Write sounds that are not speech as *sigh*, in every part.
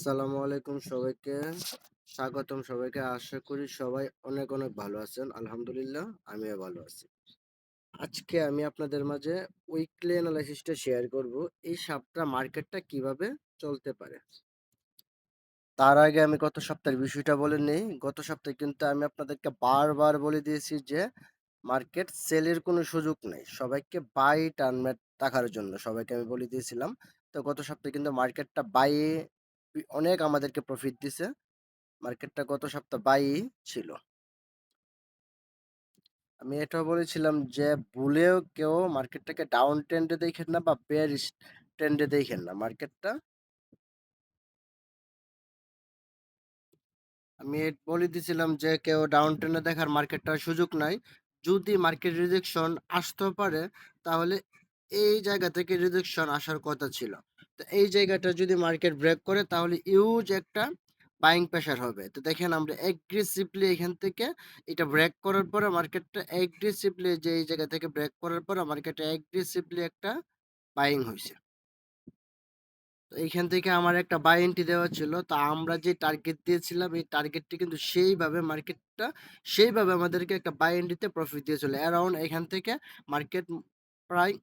আসসালামু আলাইকুম সবাইকে। স্বাগতম সবাইকে। আশা করি সবাই অনেক অনেক ভালো আছেন। আলহামদুলিল্লাহ, আমিও ভালো আছি। আজকে আমি আপনাদের মাঝে উইকলি অ্যানালাইসিসটা শেয়ার করব। এই সাপটা মার্কেটটা কীভাবে চলতে পারে? তার আগে আমি গত সপ্তাহের বিষয়টা বলে নেই। গত সপ্তাহে কিন্তু আমি আপনাদেরকে বারবার বলে দিয়েছি যে মার্কেট সেলের কোনো সুযোগ নেই। সবাইকে বাই টার্মেট রাখার জন্য সবাইকে আমি বলে দিয়েছিলাম। তো গত সপ্তাহে কিন্তু মার্কেটটা বাইয়ে অনেক আমাদেরকে প্রফিট দিছে। মার্কেটটা গত সপ্তাহ বাই ছিল। আমি এটাও বলেছিলাম যে, ভুলেও কেউ মার্কেটটাকে ডাউন ট্রেন্ডে দেখেন না বা বেয়ারিশ ট্রেন্ডে দেখেন না মার্কেটটা আমি বলে দিয়েছিলাম যে, কেউ ডাউন ট্রেন্ডে দেখার মার্কেটটার সুযোগ নাই। যদি মার্কেট রিজেকশন আসতেও পারে, তাহলে এই জায়গা থেকে রিজেকশন আসার কথা ছিল। এই জায়গাটা যদি মার্কেট ব্রেক করে তাহলে ইউজ একটা বাইং প্রেশার হবে। তো দেখেন আমরা এগ্রেসিভলি এখান থেকে এটা ব্রেক করার পরে মার্কেটটা এগ্রেসিভলি যে এই জায়গা থেকে ব্রেক করার পরে মার্কেটে এগ্রেসিভলি একটা বাইং হয়েছে তো এইখান থেকে আমার একটা বাই এন্ট্রি দেওয়া ছিল। তো আমরা যে টার্গেট দিয়েছিলাম, এই টার্গেটটি কিন্তু সেইভাবে মার্কেটটা সেইভাবে আমাদেরকে একটা বাই এন্ট্রিতে প্রফিট দিয়েছিল। অ্যারাউন্ড এখান থেকে মার্কেট প্রায়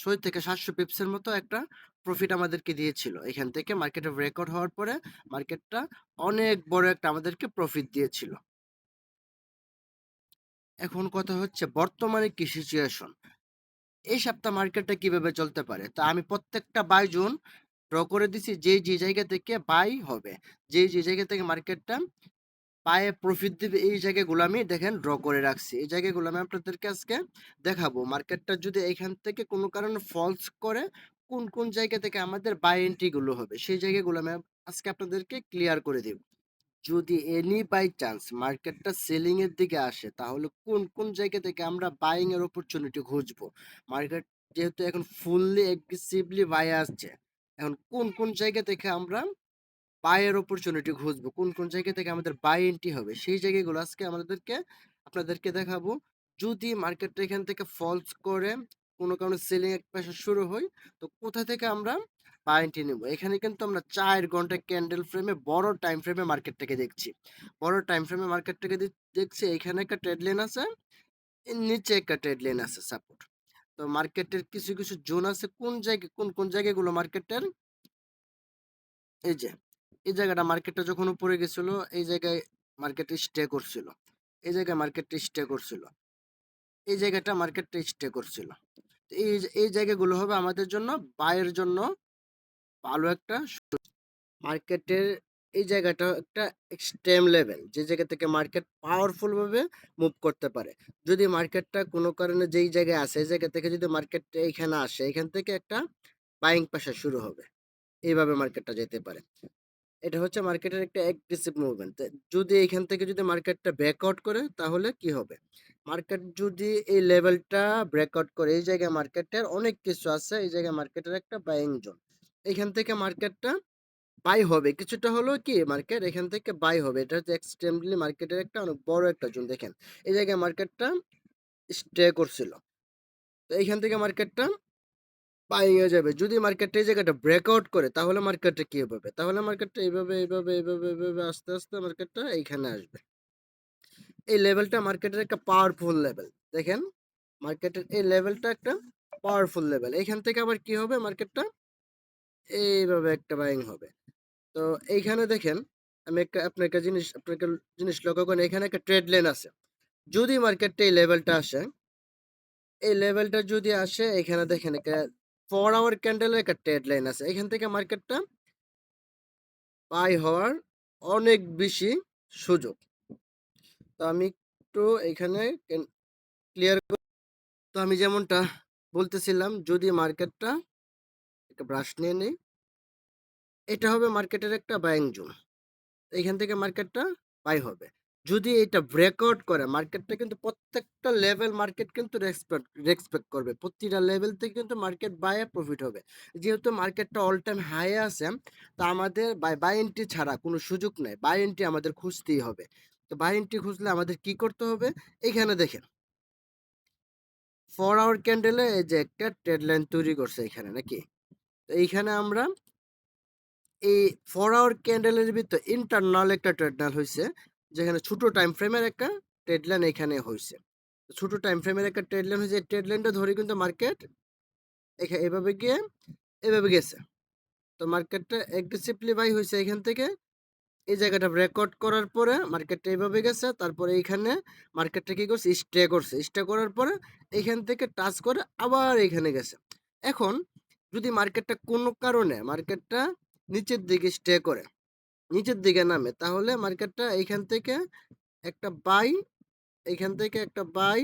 ছয় থেকে সাতশো পিপসের মতো একটা প্রফিট আমাদেরকে দিয়েছিল। এখান থেকে মার্কেটে রেকর্ড হওয়ার পরে মার্কেটটা অনেক বড় একটা আমাদেরকে প্রফিট দিয়েছিল। এখন কথা হচ্ছে বর্তমানে কি সিচুয়েশন এই সপ্তাহ মার্কেটটা কীভাবে চলতে পারে? তা আমি প্রত্যেকটা বাই জুন ড্র করে দিছি যে যে জায়গা থেকে বাই হবে, যে যে জায়গা থেকে মার্কেটটা পায়ে প্রফিট দিবে এই জায়গাগুলো আমি দেখেন ড্র করে রাখছি। এই জায়গাগুলো আমি আপনাদেরকে আজকে দেখাবো। মার্কেটটা যদি এখান থেকে কোনো কারণে ফলস করে, কোন কোন জায়গা থেকে আমাদের বাই এন্ট্রি গুলো হবে, সেই জায়গাগুলো আমি আজকে আপনাদেরকে ক্লিয়ার করে দেব। যদি এনি বাই চান্স মার্কেটটা সেলিং এর দিকে আসে, তাহলে কোন কোন জায়গা থেকে আমরা বাইং এর অপরচুনিটি খুঁজবো? মার্কেট যেহেতু এখন ফুললি এগ্রেসিভলি বাই আসছে, এখন কোন কোন জায়গা থেকে আমরা বায়ের অপরচুনিটি খুঁজবো কোন কোন জায়গা থেকে আমাদের বাই এন্ট্রি হবে, সেই জায়গাগুলো আজকে আমাদেরকে, আপনাদেরকে দেখাবো। যদি মার্কেটটা এখান থেকে ফলস করে, কোনো কারণে সেলিং এক পাশে শুরু হয়, তো কোথা থেকে আমরা বাই এন্ট্রি নেব? এখানে কিন্তু আমরা চার ঘণ্টা ক্যান্ডেল ফ্রেমে বড় টাইম ফ্রেমে মার্কেটটাকে দেখছি। বড় টাইম ফ্রেমে মার্কেটটাকে দেখছি এখানে একটা ট্রেড লাইন আছে নিচে একটা ট্রেড লাইন আছে সাপোর্ট তো মার্কেটের কিছু কিছু জোন আছে, কোন জায়গায় কোন কোন জায়গাগুলো মার্কেটের? এই যে এই জায়গাটা মার্কেটটা যখন উপরে গেছিল, এই জায়গায় মার্কেটে স্টে করছিল। এই জায়গায় মার্কেটটা স্টে করছিল। এই জায়গাটা মার্কেটটা স্টে করছিল। এই এই জায়গাগুলো হবে আমাদের জন্য বায়ের জন্য ভালো একটা মার্কেটের এই জায়গাটা একটা এক্সট্রিম লেভেল যে জায়গা থেকে মার্কেট পাওয়ারফুলভাবে মুভ করতে পারে। যদি মার্কেটটা কোনো কারণে যেই জায়গায় আসে এই জায়গা থেকে যদি মার্কেটটা এখানে আসে এখান থেকে একটা বাইং পাশা শুরু হবে। এইভাবে মার্কেটটা যেতে পারে। এটা হচ্ছে মার্কেটের একটা অ্যাগ্রেসিভ মুভমেন্ট যদি এখান থেকে যদি মার্কেটটা ব্রেকআউট করে, তাহলে কি হবে? মার্কেট যদি এই লেভেলটা ব্রেকআউট করে, এই জায়গায় মার্কেটের অনেক কিছু আছে, এই জায়গায় মার্কেটের একটা বাইং জোন এখান থেকে মার্কেটটা বাই হবে। কিছুটা হলো কি? মার্কেট এখান থেকে বাই হবে। এটা হচ্ছে এক্সট্রিমলি মার্কেটের একটা অনেক বড় একটা জোন দেখেন, এই জায়গায় মার্কেটটা স্টে করছিল। তো এইখান থেকে মার্কেটটা বাইং হয়ে যাবে। যদি মার্কেটটা এই জায়গাটা ব্রেকআউট করে, তাহলে মার্কেটটা কি হবে তাহলে মার্কেটটা এইভাবে এইভাবে এইভাবে এইভাবে আস্তে আস্তে মার্কেটটা এইখানে আসবে। এই লেভেলটা মার্কেটের একটা পাওয়ারফুল লেভেল দেখেন মার্কেটের এই লেভেলটা একটা পাওয়ারফুল লেভেল এখান থেকে আবার কি হবে? মার্কেটটা এইভাবে একটা বাইং হবে। তো এইখানে দেখেন, আমি একটা আপনার একটা জিনিস, আপনাকে জিনিস লক্ষ্য করেন এখানে একটা ট্রেড লেন আছে। যদি মার্কেটটা এই লেভেলটা আসে, এই লেভেলটা যদি আসে এখানে দেখেন একটা ফোর আওয়ার ক্যান্ডেলের একটা ট্রেড লাইন আছে। এখান থেকে মার্কেটটা পাই হওয়ার অনেক বেশি সুযোগ। তো আমি একটু এখানে ক্লিয়ার তো আমি যেমনটা বলতেছিলাম, যদি মার্কেটটা একটা ব্রাশ নিয়ে নেই, এটা হবে মার্কেটের একটা বাইং জোন এখান থেকে মার্কেটটা পাই হবে। যদি এটা ব্রেকআউট করে মার্কেটটা কিন্তু প্রত্যেকটা লেভেল মার্কেট কিন্তু রেসপেক্ট রেসপেক্ট করবে। প্রতিটা লেভেল থেকে কিন্তু মার্কেট বাই প্রফিট হবে। যেহেতু মার্কেটটা অল টাইম হাই আছে, তা আমাদের বাই বাই এন্ট্রি ছাড়া কোনো সুযোগ নেই। বাই এন্ট্রি আমাদের খুঁজতেই হবে। তো বাই এন্ট্রি খুঁজলে আমাদের কি করতে হবে? এখানে দেখেন। ফোর আওয়ার ক্যান্ডেলে এই যে একটা ট্রেড লাইন তৈরি করছে এখানে নাকি? তো এইখানে আমরা এই 4 আওয়ার ক্যান্ডেলের ভিতর ইন্টারনাল একটা ট্রেড লাইন হইছে। যেখানে ছোট টাইম ফ্রেমের একটা ট্রেড লাইন এখানে হয়েছে ছোট টাইম ফ্রেমের একটা ট্রেড লাইন হইছে। এই ট্রেড লাইনটা ধরে কিন্তু মার্কেট এখা এভাবে গিয়ে এভাবে গেছে। তো মার্কেটটা অ্যাগ্রেসিভলি বাই হয়েছে এখান থেকে। এই জায়গাটা রেকর্ড করার পরে মার্কেটটা এভাবে গেছে। তারপরে এইখানে মার্কেটটা কী করছে? স্টে করছে। স্টে করার পরে এইখান থেকে টাচ করে আবার এইখানে গেছে। এখন যদি মার্কেটটা কোনো কারণে মার্কেটটা নিচের দিকে স্টে করে, নিচের দিকে নামে তাহলে মার্কেটটা এইখান থেকে একটা বাই, এইখান থেকে একটা বাই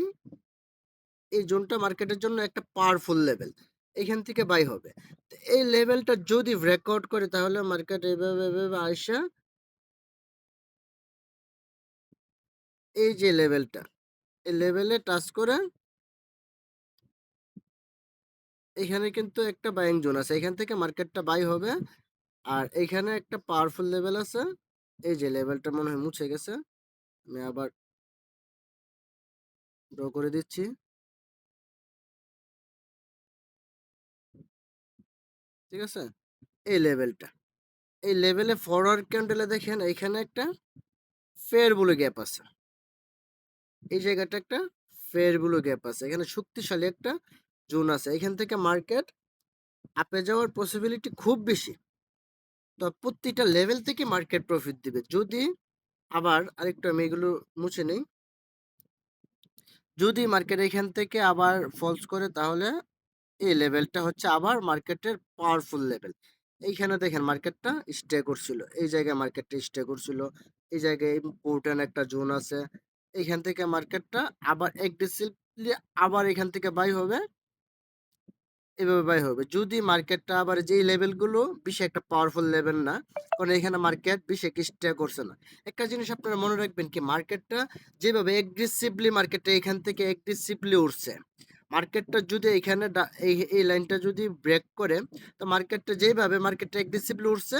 এই জোনটা মার্কেটের জন্য একটা পাওয়ারফুল লেভেল। এইখান থেকে বাই হবে। এই লেভেলটা যদি ব্রেকআউট করে তাহলে মার্কেট এভাবে, এভাবে আইসা এই যে লেভেলটা, এই লেভেলে টাচ করে এখানে কিন্তু একটা বাইং জোন আছে। এখান থেকে মার্কেটটা বাই হবে। আর এইখানে একটা পাওয়ারফুল লেভেল আছে। এই যে লেভেলটা মনে হয় মুছে গেছে। আমি আবার ড্র করে দিচ্ছি। ঠিক আছে? এই লেভেলটা। এই লেভেলে ফরওয়ার্ড ক্যান্ডেলে দেখেন এইখানে একটা ফেয়ার ব্লু গ্যাপ আছে। এই জায়গাটা একটা ফেয়ার ব্লু গ্যাপ আছে। এখানে শক্তিশালী একটা জোন আছে। এখান থেকে মার্কেট আপে যাওয়ার পসিবিলিটি খুব বেশি। তো প্রতিটা লেভেল থেকে মার্কেট প্রফিট দিবে। যদি আবার আরেকটু আমি এগুলো মুছে নেই। যদি মার্কেট এখান থেকে আবার ফলস করে তাহলে এই লেভেলটা হচ্ছে আবার মার্কেটের পাওয়ারফুল লেভেল। এইখানে দেখেন মার্কেটটা স্টে করছিল। এই জায়গায় মার্কেটটা স্টে করছিল। এই জায়গায় ইম্পোর্টেন্ট একটা জোন আছে। এইখান থেকে মার্কেটটা আবার এক এগ্রেসিভলি আবার এখান থেকে বাই হবে। এভাবে বাই হবে। যদি মার্কেটটা আবার যেই লেভেলগুলো বেশি একটা পাওয়ারফুল লেভেল না। কারণ এখানে মার্কেট বেশি স্টে করছে না। একটা জিনিস আপনারা মনে রাখবেন কি মার্কেটটা যেভাবে এগ্রেসিভলি মার্কেটটা এখান থেকে এগ্রেসিভলি উঠছে। মার্কেটটা যদি এখানে এই, লাইনটা যদি ব্রেক করে তো মার্কেটটা যেভাবে মার্কেটটা এগ্রেসিভলি উঠছে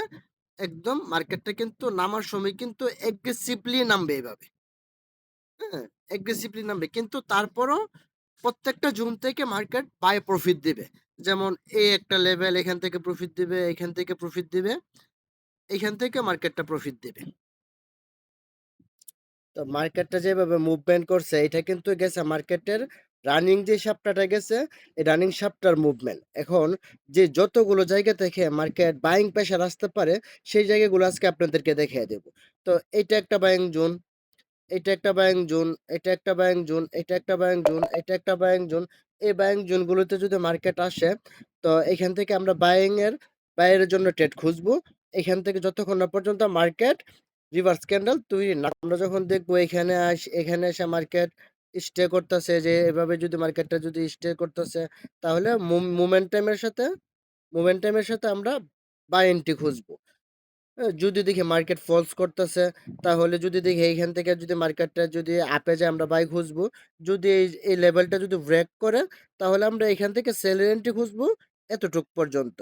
একদম মার্কেটটা কিন্তু নামার সময় কিন্তু এগ্রেসিভলি নামবে এভাবে। হ্যাঁ? এগ্রেসিভলি নামবে। কিন্তু তারপরও প্রত্যেকটা জোন থেকে মার্কেট বাই প্রফিট দিবে। যেমন এই একটা লেভেল এখান থেকে প্রফিট দিবে, এখান থেকে প্রফিট দিবে। এখান থেকে মার্কেটটা প্রফিট দিবে। তো মার্কেটটা যেভাবে মুভমেন্ট করছে এটা কিন্তু গেছে মার্কেটের রানিং যে সপ্তাহটা গেছে এই রানিং সাপটার মুভমেন্ট। এখন যে যতগুলো জায়গা থেকে মার্কেট বাইং প্রেশার আসতে পারে সেই জায়গাগুলো আজকে আপনাদেরকে দেখিয়ে দেব। তো এটা একটা বাইং জোন, এটা একটা বাইং জোন, এটা একটা বাইং জোন, এটা একটা বাইং জোন, এটা একটা বাইং জোন। এই বাইং জোনগুলোতে যদি মার্কেট আসে, তো এখান থেকে আমরা বাইং এর বাইরের জন্য ট্রেড খুঁজবো। এখান থেকে যতক্ষণ না পর্যন্ত মার্কেট রিভার্স ক্যান্ডেল তৈরি না, আমরা যখন দেখব এখানে আস, এখানে এসে মার্কেট স্টে করতেছে যে এভাবে যদি মার্কেটটা যদি স্টে করতেছে, তাহলে মোমেন্টামের সাথে মোমেন্টামের সাথে আমরা বাই খুঁজবো যদি দেখি মার্কেট ফলস করতেছে, তাহলে যদি দেখি এইখান থেকে যদি মার্কেটটা যদি আপে যায়, আমরা বাই খুঁজবো। যদি এই এই লেভেলটা যদি ব্রেক করে, তাহলে আমরা এখান থেকে সেলের এন্ট্রি খুঁজবো এতটুক পর্যন্ত।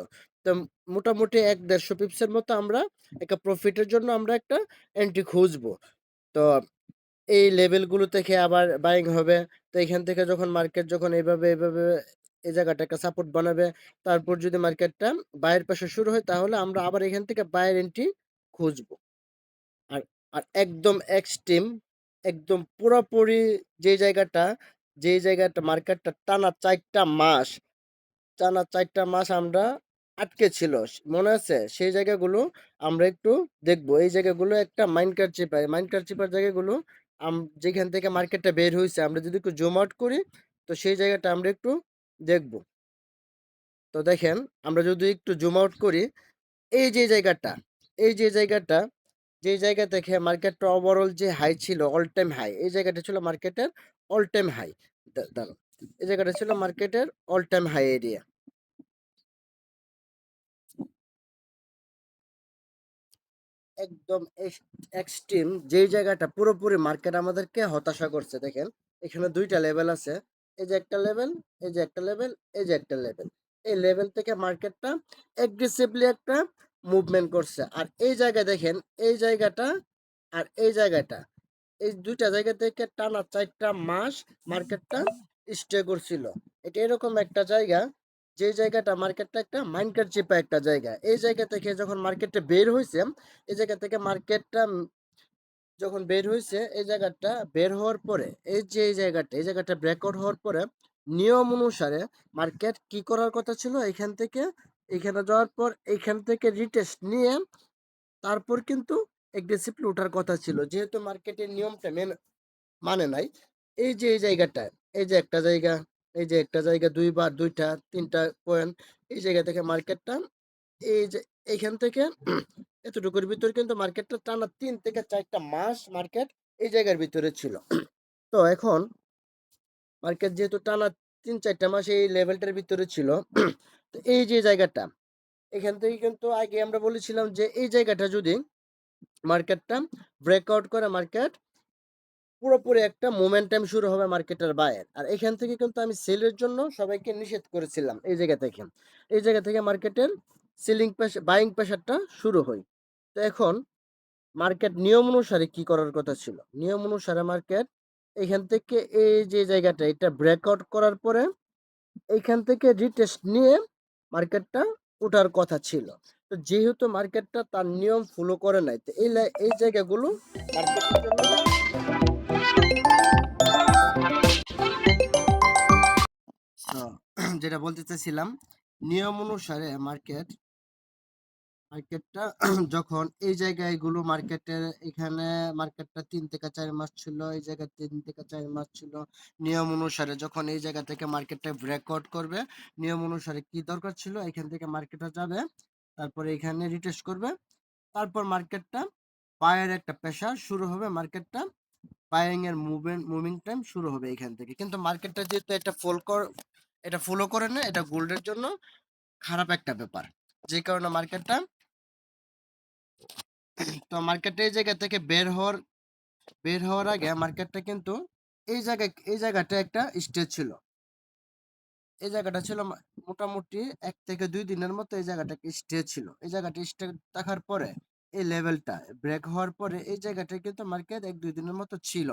তো মোটামুটি এক দেড়শো পিপসের মতো আমরা একটা প্রফিটের জন্য আমরা একটা এন্ট্রি খুঁজবো। তো এই লেভেলগুলো থেকে আবার বাইং হবে। তো এখান থেকে যখন মার্কেট যখন এইভাবে এইভাবে এই জায়গাটা একটা সাপোর্ট বানাবে। তারপর যদি মার্কেটটা বাইরের পাশে শুরু হয় তাহলে আমরা আবার এখান থেকে বাইরের এন্ট্রি খুঁজবো। আর আর একদম এক্সট্রিম একদম পুরোপুরি যে জায়গাটা যে জায়গাটা মার্কেটটা টানা চারটা মাস টানা চারটা মাস আমরা আটকে ছিল মনে আছে? সেই জায়গাগুলো আমরা একটু দেখব। এই জায়গাগুলো একটা মাইন্ড কার্ড চিপার মাইন্ড কার্ড চিপার জায়গাগুলো যেখান থেকে মার্কেটটা বের হয়েছে আমরা যদি একটু জুম আউট করি তো সেই জায়গাটা আমরা একটু দেখব। তো দেখেন, আমরা যদি একটু জুম আউট করি, এই যে জায়গাটা, এই যে জায়গাটা, যে জায়গা থেকে মার্কেটটা ওভারঅল যে হাই ছিল অল টাইম হাই এই জায়গাটা ছিল মার্কেটের অল টাইম হাই এই জায়গাটা ছিল মার্কেটের অল টাইম হাই এরিয়া একদম এক্সট্রিম যেই জায়গাটা পুরোপুরি মার্কেট আমাদেরকে হতাশা করছে, দেখেন, এখানে দুইটা লেভেল আছে এই যে একটা লেভেল এই যে একটা লেভেল এই যে একটা লেভেল এই লেভেল থেকে মার্কেটটা এগ্রেসিভলি একটা মুভমেন্ট করছে। আর এই জায়গায় দেখেন, এই জায়গাটা আর এই জায়গাটা, এই দুইটা জায়গা থেকে টানা চারটা মাস মার্কেটটা স্টে করছিল। এটা এরকম একটা জায়গা, যে জায়গাটা মার্কেটটা একটা মাইনকার চিপা একটা জায়গা। এই জায়গা থেকে যখন মার্কেটটা বের হয়েছে এই জায়গা থেকে মার্কেটটা যখন বের হয়েছে এই জায়গাটা বের হওয়ার পরে, এই যে এই জায়গাটা এই জায়গাটা ব্রেকআউট হওয়ার পরে নিয়ম অনুসারে মার্কেট কি করার কথা ছিল? এখান থেকে, এখানে যাওয়ার পর এখান থেকে রিটেস্ট নিয়ে তারপর কিন্তু এগ্রেসিভলি ওঠার কথা ছিল। যেহেতু মার্কেটের নিয়মটা মেনে মানে নাই, এই যে এই জায়গাটা, এই যে একটা জায়গা, এই যে একটা জায়গা দুইবার, দুইটা, তিনটা পয়েন্ট এই জায়গা থেকে মার্কেটটা এই যে এইখান থেকে *clears throat* এতটুকুর ভিতরে কিন্তু মার্কেটটা টানা তিন থেকে চারটা মাস মার্কেট এই জায়গার ভিতরে ছিল। *clears throat* তো এখন মার্কেট যেহেতু টানা তিন চারটা মাস এই লেভেলটার ভিতরে ছিল। *clears throat* তো এই যে জায়গাটা, এখান থেকে কিন্তু আগে আমরা বলেছিলাম যে এই জায়গাটা যদি মার্কেটটা ব্রেকআউট করে মার্কেট, পুরোপুরি একটা মোমেন্টাম শুরু হবে মার্কেটের বাইরে আর এখান থেকে কিন্তু আমি সেলের জন্য সবাইকে নিষেধ করেছিলাম এই জায়গা থেকে। এই জায়গা থেকে মার্কেটের সেলিং প্রেশার বাইং প্রেশারটা শুরু হয়। তো এখন মার্কেট নিয়ম অনুসারে কি করার কথা ছিল? নিয়ম অনুসারে মার্কেট এখান থেকে এই যে জায়গাটা, এটা ব্রেকআউট করার পরে এইখান থেকে রিটেস্ট নিয়ে মার্কেটটা ওঠার কথা ছিল। তো যেহেতু মার্কেটটা তার নিয়ম ফলো করে নাই, তো এই এই জায়গাগুলো তো যেটা বলতে চাইছিলাম নিয়ম অনুসারে মার্কেট, মার্কেটটা *clears throat* যখন এই জায়গায় জায়গাগুলো মার্কেটের এখানে মার্কেটটা তিন থেকে চার মাস ছিল, এই জায়গায় তিন থেকে চার মাস ছিল, নিয়ম অনুসারে যখন এই জায়গা থেকে মার্কেটটা ব্রেকআউট করবে, নিয়ম অনুসারে কি দরকার ছিল? এখান থেকে মার্কেটটা যাবে, তারপরে এখানে রিটেস্ট করবে, তারপর মার্কেটটা বায়ের একটা প্রেশার শুরু হবে, মার্কেটটা বাইং এর মুভমেন্ট মুভিং টাইম শুরু হবে এখান থেকে। কিন্তু মার্কেটটা যেহেতু এটা ফল কর এটা ফলো করে না, এটা গোল্ডের জন্য খারাপ একটা ব্যাপার। যে কারণে মার্কেটটা তো মার্কেটে এই জায়গা থেকে বের হওয়ার বের হওয়ার আগে মার্কেটটা কিন্তু এই জায়গায় এই জায়গাটা একটা স্টেজ ছিল। এই জায়গাটা ছিল মোটামুটি এক থেকে দুই দিনের মতো এই জায়গাটা স্টেজ ছিল। এই জায়গাটা স্টেজ থাকার পরে এই লেভেলটা ব্রেক হওয়ার পরে এই জায়গাটা কিন্তু মার্কেট এক দুই দিনের মতো ছিল।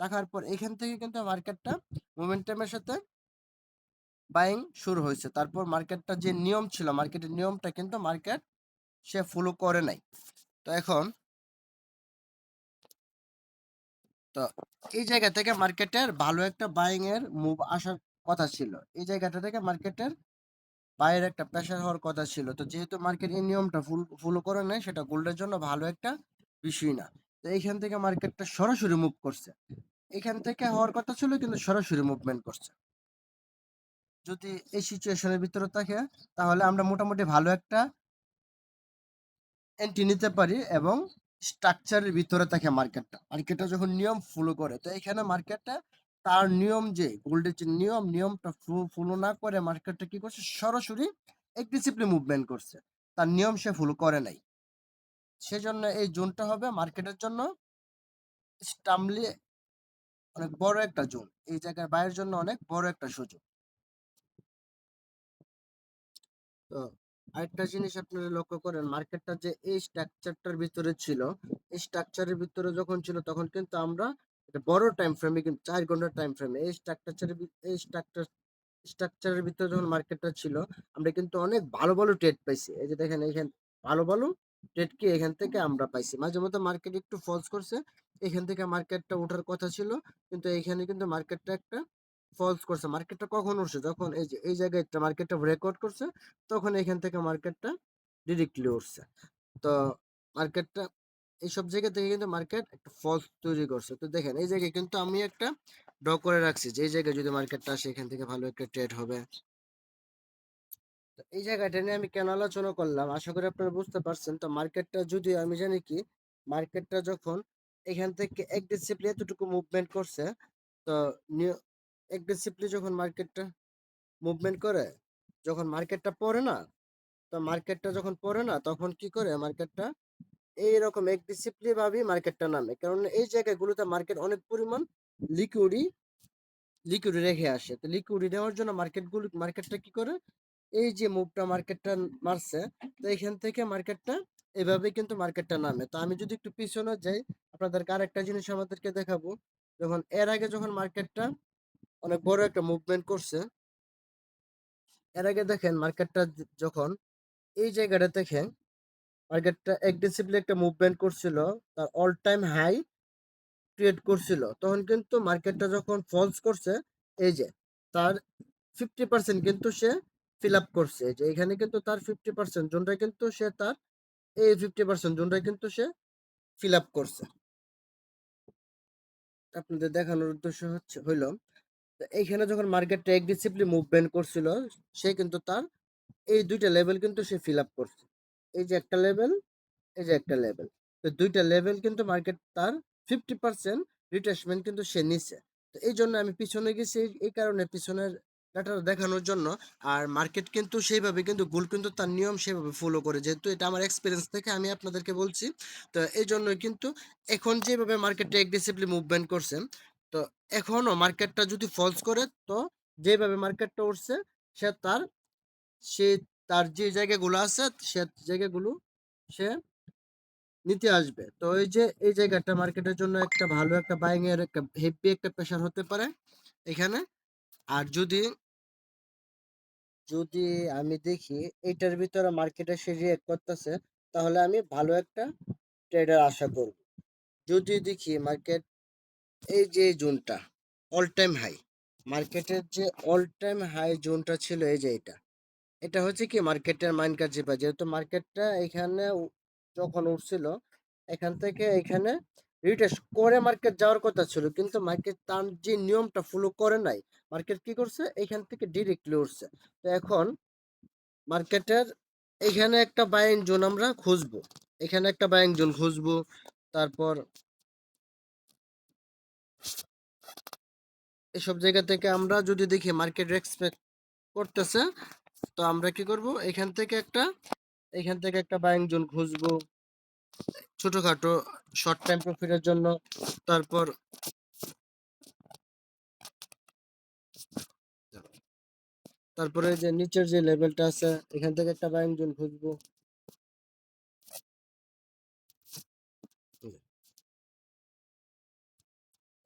থাকার পর এখান থেকে কিন্তু মার্কেটটা মোমেন্টামের সাথে বাইং শুরু হয়েছে। তারপর মার্কেটটা যে নিয়ম ছিল মার্কেটের নিয়মটা কিন্তু মার্কেট সে ফলো করে নাই। তো এখন তো এই জায়গা থেকে মার্কেটের ভালো একটা বাইং এর মুভ আসার কথা ছিল। এই জায়গাটা থেকে মার্কেটের বাইরের একটা প্রেশার হওয়ার কথা ছিল। তো যেহেতু মার্কেট এই নিয়মটা ফলো করে নাই সেটা গোল্ডের জন্য ভালো একটা বিষয় না। তো এইখান থেকে মার্কেটটা সরাসরি মুভ করছে। এখান থেকে হওয়ার কথা ছিল কিন্তু সরাসরি মুভমেন্ট করছে। যদি এই সিচুয়েশনের ভিতরে থাকে, তাহলে আমরা মোটামুটি ভালো একটা এন্ট্রি নিতে পারি এবং স্ট্রাকচারের ভিতরে থাকে মার্কেটটা মার্কেটটা যখন নিয়ম ফলো করে, তো এখানে মার্কেটটা তার নিয়ম যে গোল্ডের যে নিয়ম, নিয়মটা ফলো না করে মার্কেটটা কি করছে? সরাসরি এগ্রেসিভলি মুভমেন্ট করছে। তার নিয়ম সে ফলো করে নাই। সেজন্য এই জোনটা হবে মার্কেটের জন্য স্টামলি অনেক বড় একটা জোন এই জায়গার বাইরের জন্য অনেক বড় একটা সুযোগ। তো আরেকটা জিনিস আপনারা লক্ষ্য করেন, মার্কেটটা যে এই স্ট্রাকচারটার ভিতরে ছিল, এই স্ট্রাকচারের ভিতরে যখন ছিল, তখন কিন্তু আমরা এটা বড় টাইম ফ্রেমে কিন্তু চার ঘণ্টার টাইম ফ্রেমে এই স্ট্রাকচারের এই স্ট্রাকচার স্ট্রাকচারের ভিতরে যখন মার্কেটটা ছিল, আমরা কিন্তু অনেক ভালো ভালো ট্রেড পাইছি। এই যে দেখেন এখান ভালো ভালো ট্রেড কি এখান থেকে আমরা পাইছি। মাঝে মধ্যে মার্কেট একটু ফলস করছে, এখান থেকে মার্কেটটা ওঠার কথা ছিল, কিন্তু এখানে কিন্তু মার্কেটটা একটা ফলস করছে। মার্কেটটা কখন উঠছে? যখন এই যে, এই জায়গায় একটা মার্কেটটা রেকর্ড করছে, তখন এখান থেকে মার্কেটটা ডিরেক্টলি উঠছে। তো মার্কেটটা, এইসব জায়গা থেকে কিন্তু মার্কেট একটা ফলস তৈরি করছে। তো দেখেন, এই জায়গায় কিন্তু আমি একটা ড্র করে রাখছি। যে এই জায়গায় যদি মার্কেটটা আসে, এখান থেকে ভালো একটা ট্রেড হবে। তো এই জায়গাটা নিয়ে আমি কেন আলোচনা করলাম? আশা করি আপনারা বুঝতে পারছেন। তো মার্কেটটা যদি, আমি জানি কি, মার্কেটটা যখন এখান থেকে এগ্রেসিভলি এতটুকু মুভমেন্ট করছে, তো এগ্রেসিভলি যখন মার্কেটটা মুভমেন্ট করে যখন মার্কেটটা পড়ে না তো মার্কেটটা যখন পড়ে না তখন কি করে মার্কেটটা এইরকম এগ্রেসিভলি ভাবেই মার্কেটটা নামে। কারণ এই জায়গাগুলোতে মার্কেট অনেক পরিমাণ লিকুইডি লিকুইড রেখে আসে। তো লিকুইড নেওয়ার জন্য মার্কেটগুলো মার্কেটটা কি করে? এই যে মুভটা মার্কেটটা মারছে তো এখান থেকে মার্কেটটা এভাবে কিন্তু মার্কেটটা নামে। তো আমি যদি একটু পিছনে যাই আপনাদেরকে আরেকটা জিনিস আমাদেরকে দেখাবো। যখন এর আগে যখন মার্কেটটা অনেক বড় একটা মুভমেন্ট করছে। এর আগে দেখেন মার্কেটটা যখন এই জায়গাটা দেখেন মার্কেটটা অ্যাগ্রেসিভলি একটা মুভমেন্ট করছিল, তার অল টাইম হাই ক্রিয়েট করছিল। তখন কিন্তু মার্কেটটা যখন ফলস করছে, এই যে তার ফিফটি পার্সেন্ট কিন্তু সে ফিল আপ করছে। যে এখানে কিন্তু তার ফিফটি পার্সেন্ট জোনটা কিন্তু সে তার এই ফিফটি পার্সেন্ট জোনটা কিন্তু সে ফিল আপ করছে। আপনাদের দেখানোর উদ্দেশ্য হচ্ছে, হইল এইখানে যখন মার্কেটটা অ্যাগ্রেসিভলি মুভমেন্ট করছিল, সে কিন্তু তার এই দুইটা লেভেল কিন্তু সে ফিল আপ করছে। এই যে একটা লেভেল এই যে একটা লেভেল তো দুইটা লেভেল কিন্তু মার্কেট তার ফিফটি পার্সেন্ট রিট্রেসমেন্ট কিন্তু সে নিচ্ছে তো এই জন্য আমি পিছনে গেছি, এই- কারণে পিছনের ডাটা দেখানোর জন্য। আর মার্কেট কিন্তু সেইভাবে কিন্তু গুল কিন্তু তার নিয়ম সেভাবে ফলো করে। যেহেতু এটা আমার এক্সপিরিয়েন্স থেকে আমি আপনাদেরকে বলছি, তো এই জন্য কিন্তু এখন যেভাবে মার্কেটটা এগ্রেসিভলি মুভমেন্ট করছে তো এখনও মার্কেটটা যদি ফলস করে, তো যেভাবে মার্কেটটা উঠছে, সে তার সে তার যে জায়গাগুলো আছে, সে জায়গাগুলো সে নিতে আসবে। তো এই যে, এই জায়গাটা মার্কেটের জন্য একটা ভালো একটা বাইং এর একটা হেভি একটা প্রেশার হতে পারে এখানে। আর যদি যদি আমি দেখি এটার ভিতরে মার্কেটে সে রিয়েক্ট করতেছে, তাহলে আমি ভালো একটা ট্রেডার আশা করব। যদি দেখি মার্কেট এই যে জোনটা অল টাইম হাই মার্কেটের যে অল টাইম হাই জোনটা ছিল, এই যে এটা এটা হচ্ছে কি মার্কেটের মাইন্ড কার্ড চেপা যেহেতু মার্কেটটা এখানে যখন উঠছিল, এখান থেকে এখানে রিটেস্ট করে মার্কেট যাওয়ার কথা ছিল, কিন্তু মার্কেট তার যে নিয়মটা ফলো করে নাই মার্কেট কি করছে? এখান থেকে ডিরেক্টলি উঠছে। তো এখন মার্কেটের এখানে একটা বাইং জোন আমরা খুঁজবো, এখানে একটা বাইং জোন খুঁজবো, তারপর এসব জায়গা থেকে আমরা যদি দেখি মার্কেট এক্সপেক্ট করতেছে, তো আমরা কি করব? এখান থেকে একটা, এখান থেকে একটা বাইং জোন খুঁজবো। ছোটখাটো শর্ট টাইম প্রফিটের জন্য, তারপর তারপরে যে নিচের যে লেভেলটা আছে, এখান থেকে একটা বাইং জোন খুঁজবো।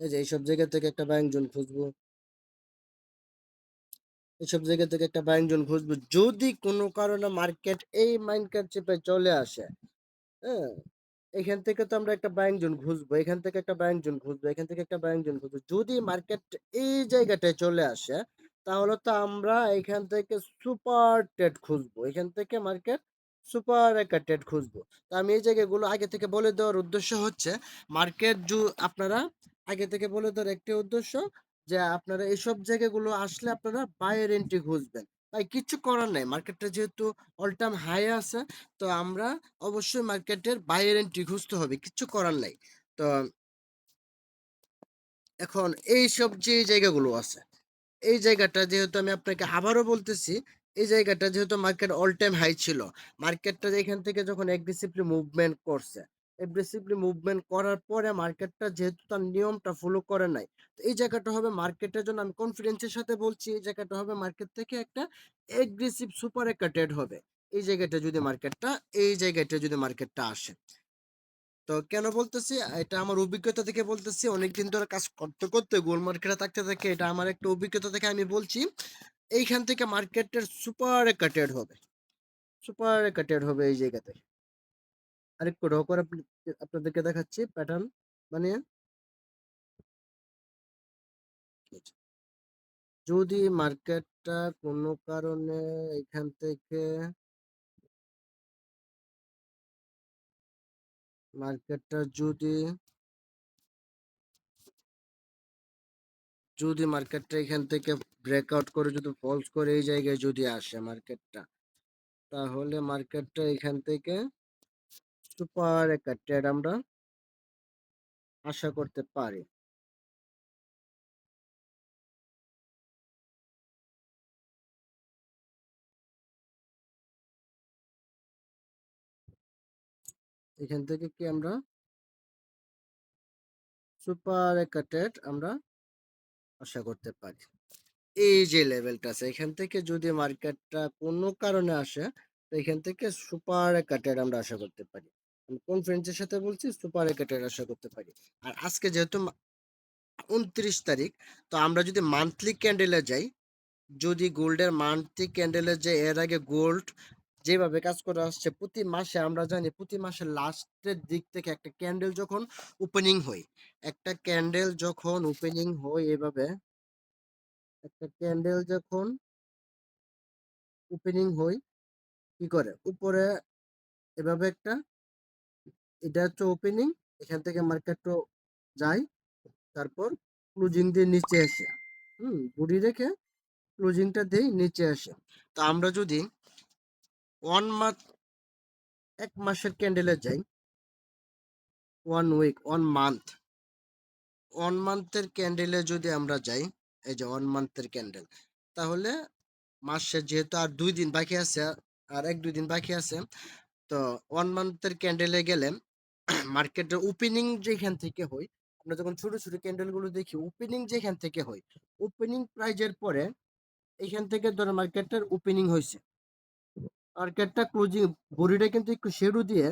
এই যে এইসব জায়গা থেকে একটা বাইং জোন খুঁজবো। এইসব জায়গা থেকে একটা বাইং জোন খুঁজবো। যদি কোনো কারণে মার্কেট এই মাইন্ড চেপে চলে আসে হ্যাঁ? এখান থেকে তো আমরা একটা বাইং জোন খুঁজবো, এখান থেকে একটা বাইং জোন খুঁজবো, এখান থেকে একটা বাইং জোন খুঁজবো। যদি মার্কেট এই জায়গাটায় চলে আসে, তাহলে তো আমরা এখান থেকে সুপার ট্রেড খুঁজবো। এখান থেকে মার্কেট সুপার একটা ট্রেড খুঁজবো। তো আমি এই জায়গাগুলো আগে থেকে বলে দেওয়ার উদ্দেশ্য হচ্ছে মার্কেট জু আপনারা আগে থেকে বলে দেওয়ার একটি উদ্দেশ্য যে আপনারা এইসব জায়গাগুলো আসলে আপনারা বাইরের এন্ট্রি খুঁজবেন। তাই কিছু করার নাই মার্কেটটা যেহেতু অল টাইম হাই আছে, তো আমরা অবশ্যই মার্কেটের বাইরের এন্ট্রি খুঁজতে হবে, কিছু করার নাই। তো এখন এইসব যে জায়গাগুলো আছে, এই জায়গাটা যেহেতু আমি আপনাকে আবারও বলতেছি এই জায়গাটা যেহেতু মার্কেট অল টাইম হাই ছিল মার্কেটটা এখান থেকে যখন এগ্রেসিভলি মুভমেন্ট করছে এগ্রেসিভলি মুভমেন্ট করার পরে মার্কেটটা যেহেতু তার নিয়মটা ফলো করে নাই, তো এই জায়গাটা হবে মার্কেটের জন্য আমি কনফিডেন্সের সাথে বলছি, এই জায়গাটা হবে মার্কেট থেকে একটা এগ্রেসিভ সুপার একটা ট্রেড হবে, এই জায়গাটা যদি মার্কেটটা এই জায়গাটা যদি মার্কেটটা আসে। তো কেন বলতেছি? এটা আমার অভিজ্ঞতা থেকে বলতেছি, অনেকদিন ধরে কাজ করতে করতে গোল মার্কেটে থাকতে থাকে এটা আমার একটা অভিজ্ঞতা থেকে আমি বলছি এইখান থেকে মার্কেটের সুপার একটা ট্রেড হবে। সুপার একটা ট্রেড হবে এই জায়গাতে। আরেকটু র করে আপনাদেরকে দেখাচ্ছি প্যাটার্ন বানিয়ে। যদি মার্কেটটা কোনো কারণে এখান থেকে মার্কেটটা যদি যদি মার্কেটটা এখান থেকে ব্রেকআউট করে, যদি ফলস করে এই জায়গায় যদি আসে মার্কেটটা তাহলে মার্কেটটা এখান থেকে সুপার একটা ট্রেড আমরা আশা করতে পারি। এখান থেকে কি আমরা সুপার একটা ট্রেড আমরা আশা করতে পারি। এই যে লেভেলটা আছে, এখান থেকে যদি মার্কেটটা কোনো কারণে আসে, তো এখান থেকে সুপার একটা আমরা আশা করতে পারি। আমি কনফিডেন্সের সাথে বলছি, সুপার একটা আশা করতে পারি। আর আজকে যেহেতু উনত্রিশ তারিখ, তো আমরা যদি মান্থলি ক্যান্ডেলে যাই, যদি গোল্ডের মান্থলি ক্যান্ডেলে যে, এর আগে গোল্ড যেভাবে কাজ করে আসছে প্রতি মাসে আমরা জানি প্রতি মাসের লাস্টের দিক থেকে একটা ক্যান্ডেল যখন ওপেনিং হয়, একটা ক্যান্ডেল যখন ওপেনিং হয় এভাবে, একটা ক্যান্ডেল যখন ওপেনিং হয়, কি করে? উপরে এভাবে একটা, এটা হচ্ছে ওপেনিং এখান থেকে মার্কেটটা যায়, তারপর ক্লোজিং দিয়ে নিচে আসে। হুম বুড়ি রেখে ক্লোজিংটা দেই নিচে আসে। তো আমরা যদি ওয়ান মান্থ এক মাসের ক্যান্ডেলে যাই। One week one month one মান্থের ক্যান্ডেলে যদি আমরা যাই, এই যে ওয়ান মান্থের ক্যান্ডেল তাহলে মাসে যেহেতু আর দুই দিন বাকি আছে, আর এক, দুই দিন বাকি আছে, তো ওয়ান মান্থের ক্যান্ডেলে গেলে *clears throat* মার্কেটের ওপেনিং যেখান থেকে হয়, আমরা যখন ছোট ছোট ক্যান্ডেলগুলো দেখি ওপেনিং যেখান থেকে হয় ওপেনিং প্রাইজের পরে, এখান থেকে ধরো মার্কেটের ওপেনিং হয়েছে মার্কেটটা ক্লোজিং বড়িটা কিন্তু একটু শেডু দিয়ে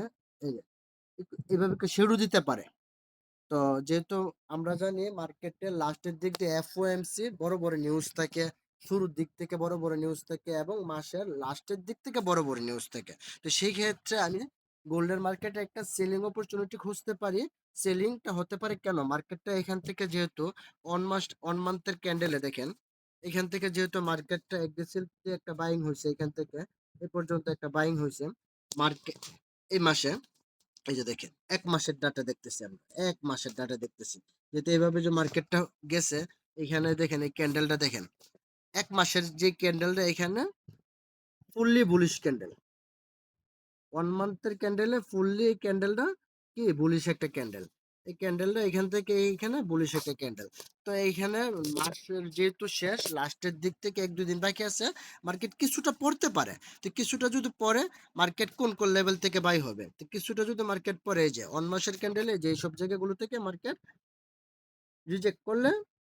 এভাবে একটু শেডু দিতে পারে। তো যেহেতু আমরা জানি মার্কেটে লাস্টের দিক দিয়ে এফ এফওএমসি বড় বড় নিউজ থাকে, শুরুর দিক থেকে বড় বড় নিউজ থাকে এবং মাসের লাস্টের দিক থেকে বড় বড় নিউজ থাকে, তো সেই ক্ষেত্রে আমি গোল্ডের মার্কেটে একটা সেলিং অপরচুনিটি খুঁজতে পারি। সেলিংটা হতে পারে কেন? মার্কেটটা এখান থেকে যেহেতু অন মাস অন মান্থের ক্যান্ডেলে দেখেন, এখান থেকে যেহেতু মার্কেটটা একটা বাইং হয়েছে এখান থেকে এ পর্যন্ত একটা বাইং হয়েছে মার্কেট এই মাসে। এই যে দেখেন, এক মাসের ডাটা দেখতেছি আমরা, এক মাসের ডাটা দেখতেছি। যেহেতু এইভাবে যে মার্কেটটা গেছে, এখানে দেখেন, এই ক্যান্ডেলটা দেখেন, এক মাসের যে ক্যান্ডেলটা এখানে ফুললি বুলিশ ক্যান্ডেল ওয়ান মান্থের ক্যান্ডেলে ফুললি এই ক্যান্ডেলটা কি? বুলিশ একটা ক্যান্ডেল এই ক্যান্ডেলটা এখান থেকে এইখানে বুলিশ একটা ক্যান্ডেল তো এইখানে মাসের যেহেতু শেষ লাস্টের দিক থেকে এক দুই দিন বাকি আছে মার্কেট কিছুটা পড়তে পারে। তো কিছুটা যদি পরে মার্কেট কোন কোন লেভেল থেকে বাই হবে? তো কিছুটা যদি মার্কেট পরে এই যে অন মাসের ক্যান্ডেলে যে সব জায়গাগুলো থেকে মার্কেট রিজেক্ট করলে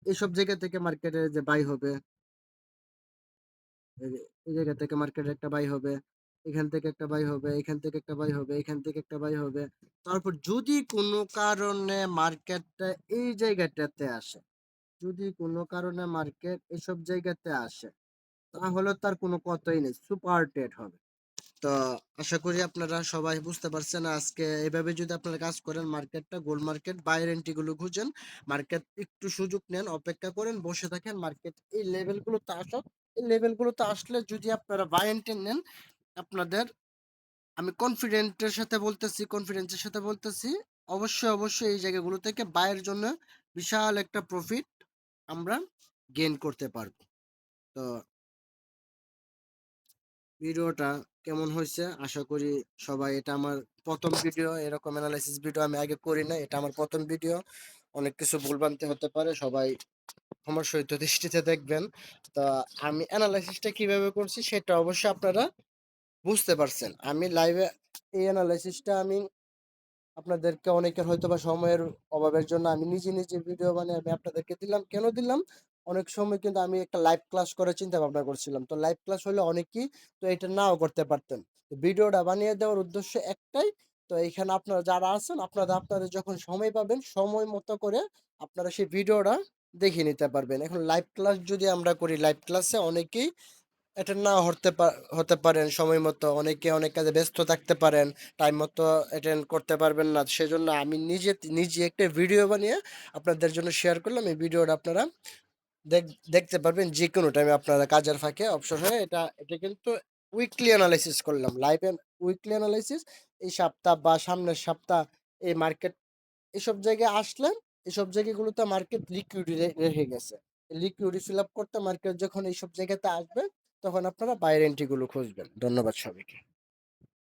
এইসব জায়গা থেকে মার্কেটে যে বাই হবে, এই জায়গা থেকে মার্কেটে একটা বাই হবে। এখান থেকে একটা বাই হবে, এখান থেকে একটা বাই হবে, এখান থেকে একটা বাই হবে। তারপর যদি কোনো কারণে মার্কেটটা এই জায়গাটাতে আসে, যদি কোনো কারণে মার্কেট এসব জায়গাতে আসে, তাহলে তার কোনো কথাই নেই, সুপার ট্রেড হবে। তো আশা করি আপনারা সবাই বুঝতে পারছেন, আজকে এভাবে যদি আপনারা কাজ করেন, মার্কেটটা গোল্ড মার্কেট বাইরের এন্ট্রি গুলো খুঁজেন, মার্কেট একটু সুযোগ নেন, অপেক্ষা করেন, বসে থাকেন, মার্কেট এই লেভেল গুলোতে আসো এই লেভেল গুলোতে আসলে যদি আপনারা বাই এন্ট্রি নেন আপনাদের, আমি কনফিডেন্টের সাথে বলতেছি কনফিডেন্সের সাথে বলতেছি, অবশ্যই অবশ্যই এই জায়গাগুলো থেকে বায়ের জন্য বিশাল একটা প্রফিট আমরা গেইন করতে পারব। তো ভিডিওটা কেমন হয়েছে? আশা করি সবাই এটা আমার প্রথম ভিডিও এরকম অ্যানালাইসিস ভিডিও আমি আগে করি না এটা আমার প্রথম ভিডিও অনেক কিছু ভুলভ্রান্তি হতে পারে, সবাই আমার সহিত দৃষ্টিতে দেখবেন। তা আমি অ্যানালাইসিসটা কীভাবে করছি, সেটা অবশ্যই আপনারা বুঝতে পারছেন। আমি লাইভে এই অ্যানালাইসিসটা আমি আপনাদেরকে অনেকের হয়তো বা সময়ের অভাবের জন্য আমি নিজে নিজে ভিডিও বানিয়ে আমি আপনাদেরকে দিলাম। কেন দিলাম? অনেক সময় কিন্তু আমি একটা লাইভ ক্লাস করে চিন্তা ভাবনা করছিলাম। তো লাইভ ক্লাস হলে অনেকেই তো এটা নাও করতে পারতেন। ভিডিওটা বানিয়ে দেওয়ার উদ্দেশ্য একটাই। তো এখানে আপনারা যারা আছেন, আপনারা আপনাদের যখন সময় পাবেন, সময় মতো করে আপনারা সেই ভিডিওটা দেখে নিতে পারবেন। এখন লাইভ ক্লাস যদি আমরা করি, লাইভ ক্লাসে অনেকেই এটা না হতে হতে পারেন, সময় মতো। অনেকে অনেক কাজে ব্যস্ত থাকতে পারেন টাইম মতো অ্যাটেন্ড করতে পারবেন না। সেজন্য আমি নিজে নিজে একটা ভিডিও বানিয়ে আপনাদের জন্য শেয়ার করলাম। এই ভিডিওটা আপনারা দেখতে পারবেন যে কোনো টাইমে আপনারা কাজের ফাঁকে অবসর হয়ে এটা এটা কিন্তু উইকলি অ্যানালাইসিস করলাম। লাইভ উইকলি অ্যানালাইসিস এই সপ্তাহ বা সামনের সপ্তাহ এই মার্কেট এসব জায়গায় আসলেন এসব জায়গাগুলোতে মার্কেট লিকুইড রেখে গেছে। লিকুইড ফিল আপ করতে মার্কেট যখন এইসব জায়গাতে আসবে তখন আপনারা বাইরের এন্ট্রিগুলো খুঁজবেন। ধন্যবাদ সবাইকে।